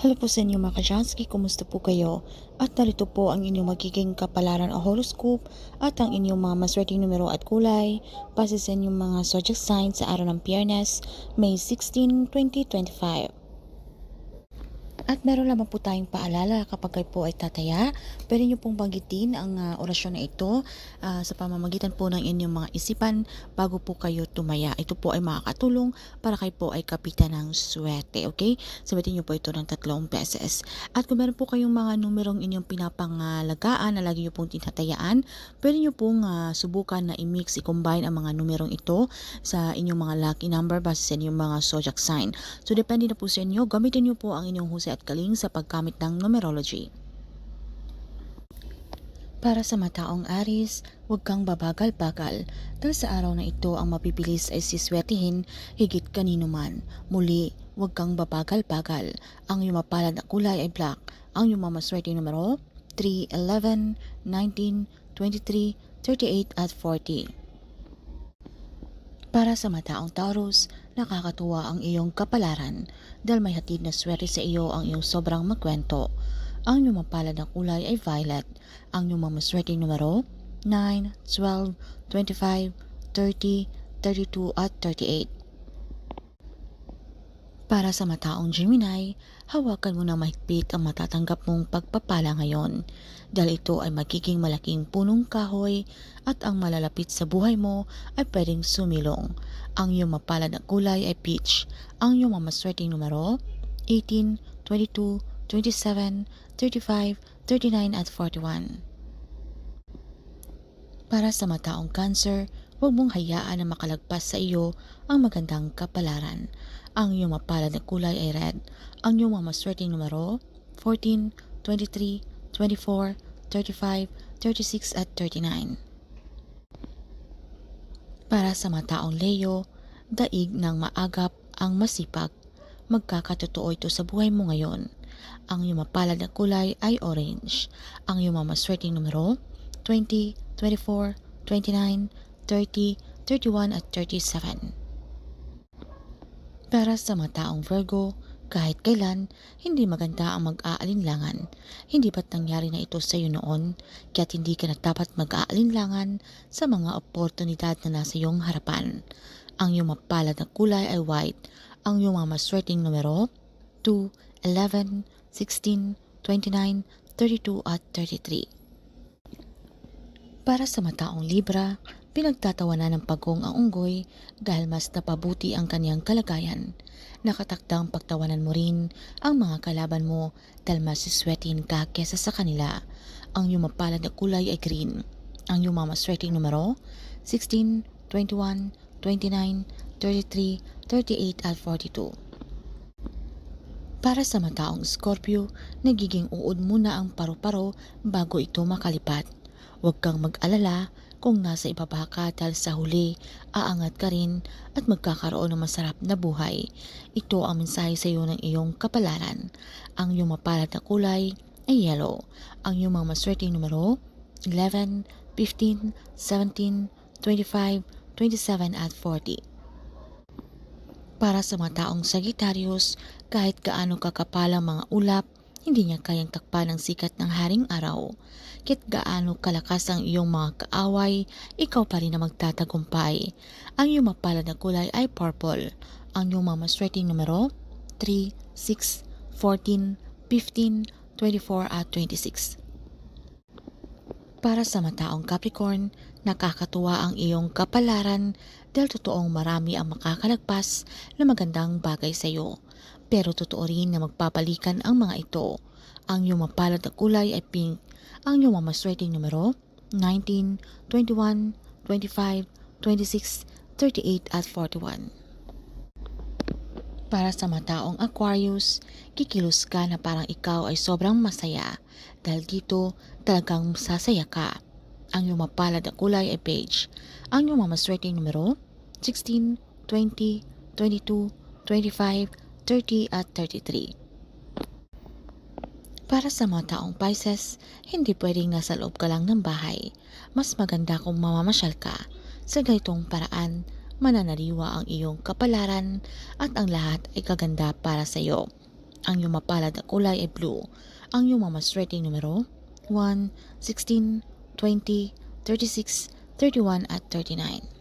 Hello po sa inyo mga kajansky, kumusta po kayo? At narito po ang inyong magiging kapalaran o horoscope at ang inyong mga maswerteng numero at kulay base sa inyong mga zodiac signs sa araw ng Biyernes, May 16, 2025. At meron lamang po tayong paalala kapag kayo po ay tataya, pwede nyo pong banggitin ang ah, orasyon na ito ah, sa pamamagitan po ng inyong mga isipan bago po kayo tumaya. Ito po ay makakatulong para kayo po ay kapitan ng swerte, okay? Sabitin nyo po ito ng tatlong beses. At kung meron po kayong mga numerong inyong pinapangalagaan na lagi nyo pong tinatayaan, pwede nyo pong ah, subukan na i-mix, i-combine ang mga numerong ito sa inyong mga lucky number base sa inyong mga zodiac sign. So depende na po sa inyo, gamitin nyo po ang inyong husay at galing sa paggamit ng numerology. Para sa mataong Aris, huwag kang babagal-bagal dahil sa araw na ito ang mapipilis ay siswertihin higit kanino man. Muli, huwag kang babagal-bagal. Ang iyong mapalad na kulay ay black. Ang iyong mamaswerte numero 3, 11, 19, 23, 38 at 40. Para sa mataong Taurus, nakakatuwa ang iyong kapalaran dahil may hatid na swerte sa iyo ang iyong sobrang magkwento. Ang iyong mapalad na kulay ay violet. Ang iyong mamaswerteng numero 9, 12, 25, 30, 32 at 38. Para sa mataong Gemini, hawakan mo na mahigpit ang matatanggap mong pagpapala ngayon dahil ito ay magiging malaking punong kahoy at ang malalapit sa buhay mo ay pwedeng sumilong. Ang iyong mapalad na kulay ay peach. Ang iyong mamaswerteng numero 18, 22, 27, 35, 39 at 41. Para sa mataong cancer, huwag mong hayaan na makalagpas sa iyo ang magandang kapalaran. Ang iyong mapalad na kulay ay red. Ang iyong mamaswerteng numero 14, 23, 24, 35, 36 at 39. Para sa mataong Leo, daig ng maagap ang masipag. Magkakatotoo ito sa buhay mo ngayon. Ang iyong mapalad na kulay ay orange. Ang iyong mamaswerteng numero 20, 24, 29, 30, 31 at 37. Para sa mataong Virgo, kahit kailan, hindi maganda ang mag-aalinlangan. Hindi ba't nangyari na ito sa iyo noon, kaya't hindi ka na dapat mag-aalinlangan sa mga oportunidad na nasa iyong harapan. Ang iyong mapalad na kulay ay white. Ang iyong mga maswerteng numero 2, 11, 16, 29, 32 at 33. Para sa mataong Libra, pinagtatawanan ng pagong ang unggoy dahil mas napabuti ang kanyang kalagayan. Nakatakdang pagtawanan mo rin ang mga kalaban mo dahil mas siswetin ka kesa sa kanila. Ang iyong mapalad na kulay ay green. Ang iyong mga maswerteng numero 16, 21, 29, 33, 38 at 42. Para sa mataong Scorpio, nagiging uod muna ang paru-paro bago ito makalipat. Huwag kang mag-alala kung nasa ibaba ka dahil sa huli, aangat ka rin at magkakaroon ng masarap na buhay. Ito ang mensahe sa iyo ng iyong kapalaran. Ang iyong mapalad na kulay ay yellow. Ang iyong mga maswerteng numero 11, 15, 17, 25, 27 at 40. Para sa mga taong Sagittarius, kahit gaano kakapal ang mga ulap, hindi niya kayang takpan ang sikat ng haring araw. Kahit gaano kalakas ang iyong mga kaaway, ikaw pa rin na magtatagumpay. Ang iyong mapalad na kulay ay purple. Ang iyong mga maswerteng numero 3, 6, 14, 15, 24 at 26. Para sa mataong Capricorn, nakakatuwa ang iyong kapalaran dahil totoong marami ang makakalagpas na magandang bagay sa iyo. Pero totoo rin na magpapalikan ang mga ito. Ang iyong mapalad na kulay ay pink. Ang iyong mamaswerteng numero 19, 21, 25, 26, 38 at 41. Para sa mataong Aquarius, kikilos ka na parang ikaw ay sobrang masaya dahil dito talagang sasaya ka. Ang iyong mapalad na kulay ay beige. Ang iyong mamaswerteng numero 16, 20, 22, 25, 30 at 33. Para sa mga taong Pisces, hindi pwedeng nasa loob ka lang ng bahay. Mas maganda kung mamamasyal ka. Sa ganitong paraan, mananariwa ang iyong kapalaran at ang lahat ay kaganda para sa iyo. Ang iyong mapalad na kulay ay blue. Ang iyong mga maswerteng numero 1, 16, 20, 36, 31 at 39.